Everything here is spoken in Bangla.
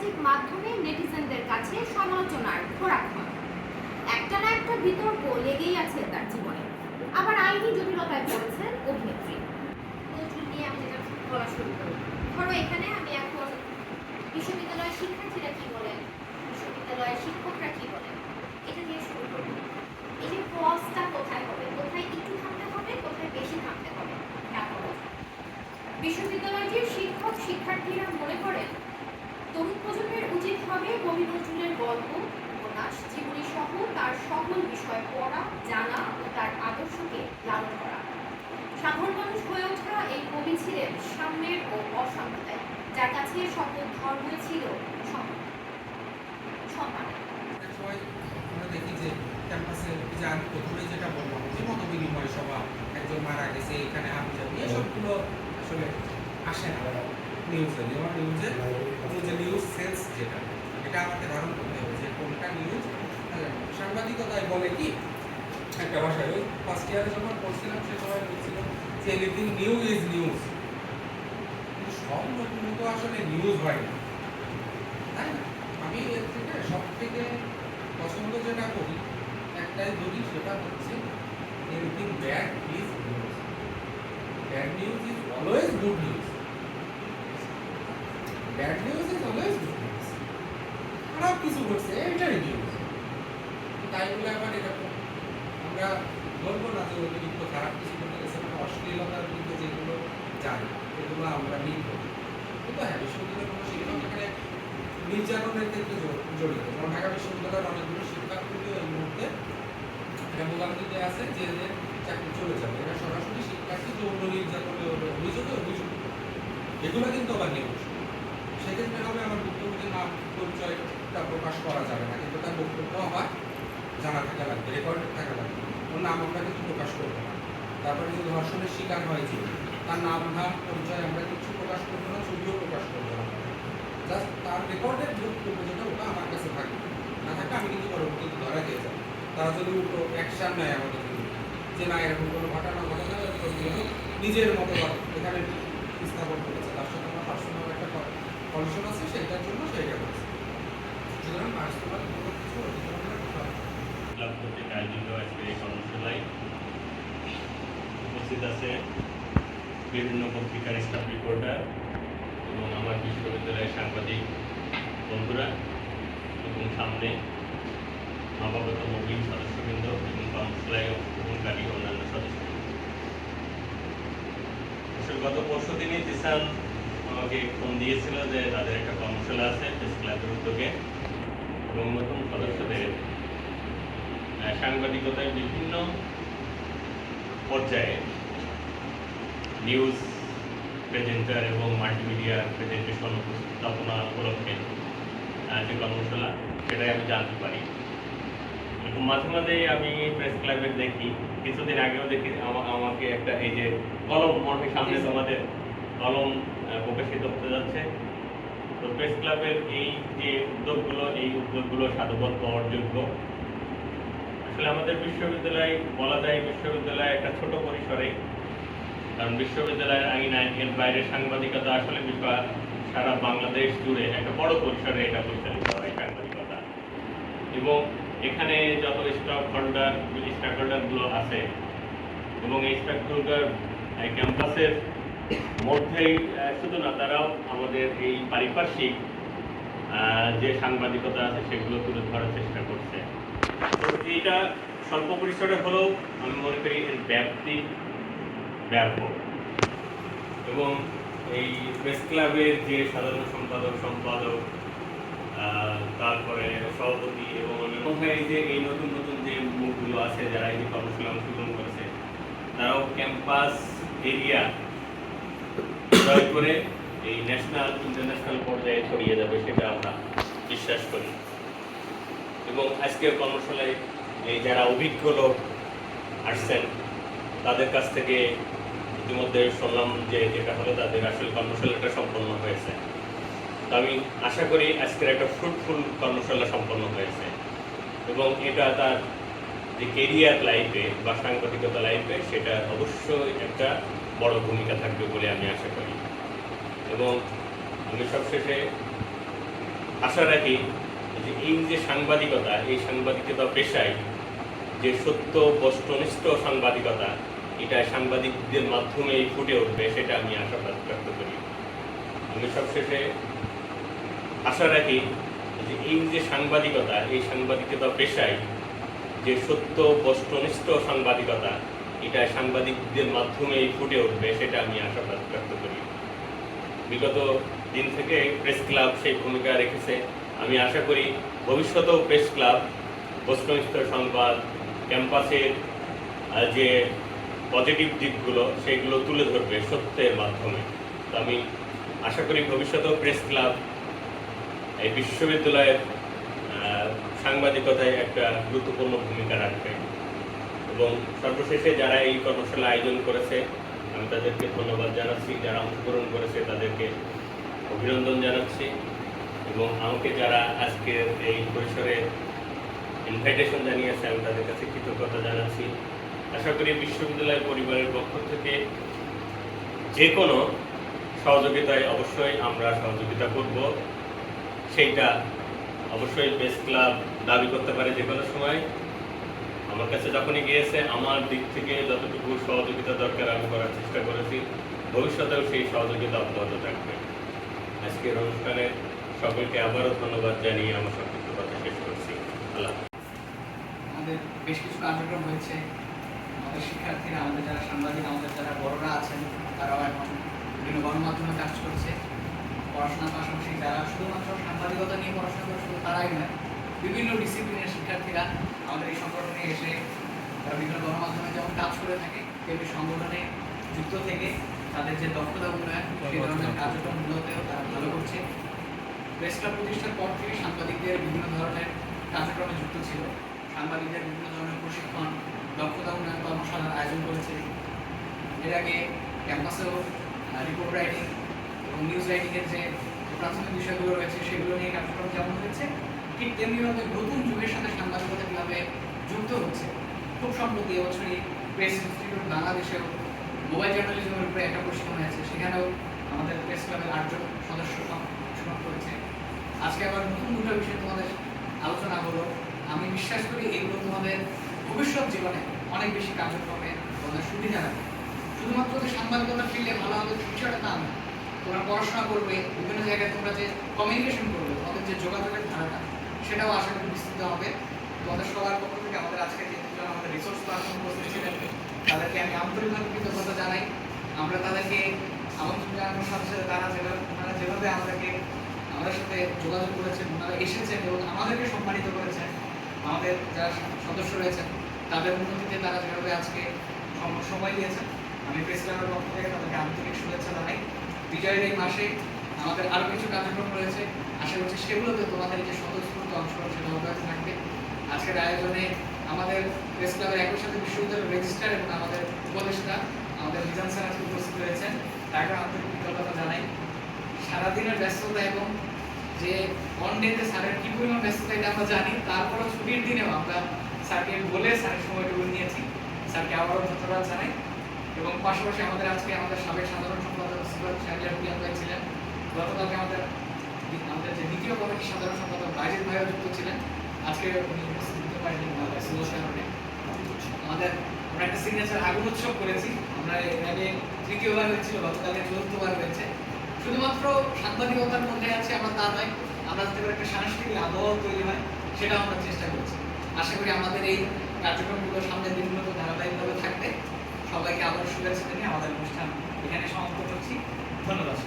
সামাজিক মাধ্যমে নেটিজেনদের কাছে সমালোচনার খোরাক হয়। একটা না একটা বিতর্ক লেগেই আছে তার জীবনে। আবার আইনি জটিলতায় পড়েছেন অভিনেত্রী। নিয়ে আমি বলা ধরো এখানে আমি এখন বিশ্ববিদ্যালয়ের শিক্ষার্থীরা কি বলেন বিশ্ববিদ্যালয়ের শিক্ষকরা কি বলেন এটা দিয়ে শুরু করব এই যে পজটা কোথায় হবে কোথায় একটু থামতে হবে কোথায় বেশি থামতে হবে তারপর বিশ্ববিদ্যালয়টির শিক্ষক শিক্ষার্থীরা মনে করেন তরুণ প্রজন্মের উচিত হবে কবি নজরুলের গল্প উপন্যাস জীবনী সহ তার বিষয় পড়া, জানা ও তার আদর্শকে লালন করা। সাধারণ মানুষ হয়ে ওঠা এই কবি ছিলেন সাম্যের ও অসাম্যতায়, যার কাছে সকল ধর্মই ছিল দেখি যে ক্যাম্পাসে যে প্রথমে যেটা বললাম, যে মত বিনিময় সভা, একজন মারা গেছে, এখানে আমি যাব এসবগুলো আসলে আসে না নিউজে নিউজে যে নিউজ সেন্স যেটা, এটা আমাকে ধারণ করতে হবে যে কোনটা নিউজ সাংবাদিকতায় বলে কি? একটা ভাষায়, ওই ফার্স্ট ইয়ারে যখন পড়ছিলাম, সে সময় বলছিল যে এনিথিং নিউ ইজ নিউজ কিন্তু সব নতুন তো আসলে নিউজ হয় না। তাই আমি এর থেকে সব থেকে পছন্দ যেটা করি, একটাই বলি, সেটা হচ্ছে anything bad is news bad news is always good news bad news is always good news খারাপ কিছু ঘটছে, এটাই নিউজ তাই বলে আবার এরকম আমরা বলব না যে অতিরিক্ত খারাপ কিছু মানে অশ্লীলতার বিরুদ্ধে যেগুলো জানি এগুলো আমরা নিব। কিন্তু হ্যাঁ বিশ্ববিদ্যালয়ের কোনো শিক্ষক এখানে নির্যাতনের ক্ষেত্রে জড়িত যেমন ঢাকা বিশ্ববিদ্যালয়ের অনেকগুলো শিক্ষার্থী এই মুহূর্তে ভোগান্তিতে আছে যে চাকরি চলে যাবে। এটা সরাসরি শিক্ষার্থী যৌন নির্যাতনের অভিযোগে অভিযোগ এগুলো কিন্তু আবার নিউজ সেক্ষেত্রে হবে আমার ভুক্তভোগীর নাম পরিচয়টা প্রকাশ করা যাবে না, কিন্তু তার বক্তব্য আবার জানা থাকা লাগবে রেকর্ডেড থাকা লাগবে। ওর নাম আমরা কিন্তু প্রকাশ করব না। তারপরে যদি ধর্ষণের শিকার হয় যে, তার নাম ধাম পরিচয় আমরা কিছু প্রকাশ করব না, ছবিও প্রকাশ করব না। জাস্ট তার রেকর্ডের যেটা ওটা আমার কাছে থাকবে। না থাকলে আমি কিন্তু পরবর্তীতে ধরা খেয়ে যাব। তারা যদি উল্টো অ্যাকশন নেয় আমাদের যে না, এরকম কোনো ঘটনা ঘটে না নিজের মতো এখানে স্থাপন করেছে। তার সাথে আমার পার্সোনাল একটা কমিশন আছে সেটার জন্য সেইটা করেছে সুতরাং পার্সোনাল কোনো কিছু। ক্লাব কর্তৃক আয়োজিত আজকের এই কর্মশালায় উপস্থিত আছে বিভিন্ন পত্রিকার স্টাফ রিপোর্টার এবং আমার বিশ্ববিদ্যালয়ের সাংবাদিক বন্ধুরা এবং সামনে নবাগত নবীন সদস্যবৃন্দ এবং কর্মশালায় অংশগ্রহণকারী অন্যান্য সদস্যবৃন্দ গত পরশু দিনই জিসান আমাকে ফোন দিয়েছিল যে তাদের একটা কর্মশালা আছে প্রেস ক্লাবের উদ্যোগে এবং নতুন সদস্যদের সাংবাদিকতায় বিভিন্ন পর্যায়ে নিউজ প্রেজেন্টার এবং মাল্টিমিডিয়া প্রেজেন্টেশন উপস্থাপনা উপলক্ষে যে কর্মশালা সেটাই আমি জানতে পারি। এরকম মাঝে মাঝে আমি প্রেস ক্লাবে দেখি কিছুদিন আগেও দেখি আমাকে একটা এই যে কলম মনে সামনে তোমাদের কলম প্রকাশিত হতে যাচ্ছে। তো প্রেস ক্লাবের এই যে উদ্যোগগুলো এই উদ্যোগগুলো সাধুবাদ পাওয়ার যোগ্য। আসলে আমাদের বিশ্ববিদ্যালয় বলা যায় বিশ্ববিদ্যালয় একটা ছোট পরিসরে। কারণ বিশ্ববিদ্যালয়ের আইনায় এর বাইরে সাংবাদিকতা আসলে বিষয়। সারা বাংলাদেশ জুড়ে একটা বড় পরিসরে এটা পরিচালিত হয়, সাংবাদিকতা। এবং এখানে যত স্টক হোল্ডার স্টক হোল্ডারগুলো আছে, এবং এই স্টক হোল্ডার ক্যাম্পাসের মধ্যেই শুধু না, তারাও আমাদের এই পারিপার্শ্বিক যে সাংবাদিকতা আছে সেগুলো তুলে ধরার চেষ্টা করছে। তো এইটা স্বল্প পরিসরে হলেও আমি মনে করি এর ব্যাপ্তি, ব্যাপক। এবং এই প্রেস ক্লাবের যে সাধারণ সম্পাদক সম্পাদক তারপরে সভাপতি এবং অন্যান্য এই যে এই নতুন নতুন যে মুখগুলো আছে, যারা এই কর্মশালা অংশগ্রহণ করেছে, তারাও ক্যাম্পাস এরিয়া জয় করে এই ন্যাশনাল, ইন্টারন্যাশনাল পর্যায়ে ছড়িয়ে যাবে, সেটা আমরা বিশ্বাস করি। এবং আজকের কর্মশালায় এই যারা অভিজ্ঞ লোক আসছেন, তাদের কাছ থেকে ইতিমধ্যে শুনলাম যে যেটা হলো তাদের আসলে কর্মশালাটা সম্পন্ন হয়েছে। তো আমি আশা করি আজকের একটা ফ্রুটফুল কর্মশালা সম্পন্ন হয়েছে এবং এটা তার যে কেরিয়ার লাইফে বা সাংবাদিকতা লাইফে সেটা অবশ্যই একটা বড় ভূমিকা থাকবে বলে আমি আশা করি। এবং আমি সবশেষে আশা রাখি যে এই যে সাংবাদিকতা, এই সাংবাদিকতা পেশায় যে সত্য, বস্তুনিষ্ঠ সাংবাদিকতা, এটা সাংবাদিকদের মাধ্যমেই ফুটে উঠবে, সেটা আমি আশাবাদ ব্যক্ত করি। আমি সবশেষে আশা রাখি যে এই যে সাংবাদিকতা, এই সাংবাদিকতা পেশায় যে সত্য, বস্তুনিষ্ঠ সাংবাদিকতা, এটা সাংবাদিকদের মাধ্যমেই ফুটে উঠবে, সেটা আমি আশাবাদ ব্যক্ত করি। বিগত দিন থেকে প্রেস ক্লাব সেই ভূমিকা রেখেছে। আমি আশা করি ভবিষ্যতেও প্রেস ক্লাব বস্তুনিষ্ঠ সংবাদ ক্যাম্পাসের যে পজিটিভ দিকগুলো, সেগুলো তুলে ধরবে সত্যের মাধ্যমে। তো আমি আশা করি ভবিষ্যতেও প্রেস ক্লাব এই বিশ্ববিদ্যালয়ের সাংবাদিকতায় একটা গুরুত্বপূর্ণ ভূমিকা রাখবে। এবং সর্বশেষে যারা এই কর্মশালা আয়োজন করেছে, আমি তাদেরকে ধন্যবাদ জানাচ্ছি। যারা অংশগ্রহণ করেছে, তাদেরকে অভিনন্দন জানাচ্ছি। এবং আমাকে যারা আজকে এই পরিসরে ইনভাইটেশন জানিয়েছে, আমি তাদের কাছে কৃতজ্ঞতা জানাচ্ছি। আশা করি বিশ্ববিদ্যালয় পরিবারের পক্ষ থেকে যে কোনো সহযোগিতায় অবশ্যই আমরা সহযোগিতা করব। সেইটা অবশ্যই প্রেস ক্লাব দাবি করতে পারে যে কোনো সময়। আমার কাছে যখনই গিয়েছে, আমার দিক থেকে যতটুকু সহযোগিতা দরকার, আমি করার চেষ্টা করেছি। ভবিষ্যতেও সেই সহযোগিতা অব্যাহত থাকবে। আজকের অনুষ্ঠানে সকলকে আবারও ধন্যবাদ জানিয়ে আমার সংক্ষিপ্ত কথা শেষ করছি। আল্লাহ আমাদের বেশ কিছু কার্যক্রম হয়েছে। আমাদের শিক্ষার্থীরা আমাদের যারা সাংবাদিক আমাদের যারা বড়রা আছেন তারাও এখন বিভিন্ন গণমাধ্যমে কাজ করছে। পড়াশোনার পাশাপাশি যারা শুধুমাত্র সাংবাদিকতা নিয়ে পড়াশোনা করে শুধু তারাই নয় বিভিন্ন ডিসিপ্লিনের শিক্ষার্থীরা আমাদের এই সংগঠনে এসে তারা বিভিন্ন গণমাধ্যমে যেমন কাজ করে থাকে তেমনি সংগঠনে যুক্ত থেকে তাদের যে দক্ষতা উন্নয়ন সেই ধরনের কার্যক্রমগুলোতেও তারা ভালো করছে। প্রেস ক্লাব প্রতিষ্ঠার পর থেকে সাংবাদিকদের বিভিন্ন ধরনের কার্যক্রমে যুক্ত ছিল। সাংবাদিকদের বিভিন্ন ধরনের প্রশিক্ষণ, দক্ষতা উন্নয়ন কর্মশালার আয়োজন করেছে। এর আগে ক্যাম্পাসেও রিপোর্ট রাইটিং এবং নিউজ রাইটিংয়ের যে প্রাথমিক বিষয়গুলো রয়েছে, সেগুলো নিয়ে কার্যক্রম যেমন হয়েছে, ঠিক তেমনিভাবে নতুন যুগের সাথে সাংবাদিকতা কীভাবে যুক্ত হচ্ছে, খুব সম্প্রতি এবছরই প্রেস ইনস্টিটিউট বাংলাদেশেও মোবাইল জার্নালিজমের উপরে একটা প্রশিক্ষণ হয়েছে। সেখানেও আমাদের প্রেস ক্লাবের আটজন সদস্য অংশগ্রহণ করেছে আজকে আবার নতুন দুটো বিষয় তোমাদের আলোচনা হলো। আমি বিশ্বাস করি এগুলো তোমাদের ভবিষ্যৎ জীবনে অনেক বেশি কার্যক্রমে তোমাদের সুবিধা রাখবে শুধুমাত্র যে সাংবাদিকতা ফিল্ডে ভালো হবে বিষয়টা তা না। তোমরা পড়াশোনা করবে, বিভিন্ন জায়গায় তোমরা যে কমিউনিকেশন করবে, তোমাদের যে যোগাযোগের ধারাটা, সেটাও আশা করি বিস্তৃত হবে। তোমাদের সবার পক্ষ থেকে আমাদের আজকে যে দুজন আমাদের রিসোর্স পার্সন উপস্থিত ছিলেন, তাদেরকে আমি আন্তরিকভাবে কৃতজ্ঞতা জানাই। আমরা তাদেরকে আমন্ত্রণ জানানোর সাথে সাথে তারা যেভাবে ওনারা যেভাবে আমাদেরকে আমাদের সাথে যোগাযোগ করেছেন, ওনারা এসেছেন এবং আমাদেরকে সম্মানিত করেছেন। আমাদের যারা সদস্য রয়েছেন, তাদের উন্নতিতে তারা যেভাবে আজকে সময় দিয়েছেন, আমি প্রেস ক্লাবের পক্ষ থেকে তাদেরকে আন্তরিক শুভেচ্ছা জানাই। বিজয়ের এই মাসে আমাদের আরও কিছু কার্যক্রম রয়েছে। আশা করছি সেগুলোতে তোমাদের যে স্বতঃস্ফূর্ত অংশগ্রহণ সেটা অব্যাহত থাকবে। আজকের আয়োজনে আমাদের প্রেস ক্লাবের একই সাথে বিশ্ববিদ্যালয়ের রেজিস্ট্রার এবং আমাদের উপদেষ্টা, আমাদের মিজান স্যার আজকে উপস্থিত রয়েছেন। তাকে আন্তরিক কৃতজ্ঞতা জানাই। সারাদিনের ব্যস্ততা এবং যে অন ডেতে স্যারের কি পরিমাণ ব্যস্ততা এটা আমরা জানি। তারপরও ছুটির দিনেও আমরা স্যারকে বলে স্যারের সময়টুকু নিয়েছি। স্যারকে আবারও ধন্যবাদ জানাই। এবং পাশাপাশি আমাদের আজকে আমাদের সাবেক সাধারণ সম্পাদক সিবাদ শাহজাহান ভাই ছিলেন। গতকালকে আমাদের আমাদের যে দ্বিতীয় কমিটির সাধারণ সম্পাদক বাইজিদ ভাইও যুক্ত ছিলেন। আজকে উনি উপস্থিত হতে পারেনি আমাদের আমরা একটা সিগনেচার আগুন উৎসব করেছি। আমরা আগে তৃতীয়বার হয়েছিল, গতকালকে চতুর্থবার হয়েছে। শুধুমাত্র সাংবাদিকতার মধ্যে আছে, আমরা তা নয়, আমরা যাতে করে একটা সাংস্কৃতিক আবহাওয়া তৈরি হয়, সেটাও আমরা চেষ্টা করছি। আশা করি আমাদের এই কার্যক্রমগুলো সামনের দিনগুলোতে ধারাবাহিকভাবে থাকবে। সবাইকে আবার শুভেচ্ছা জানিয়ে আমাদের অনুষ্ঠান এখানে সমাপ্ত করছি। ধন্যবাদ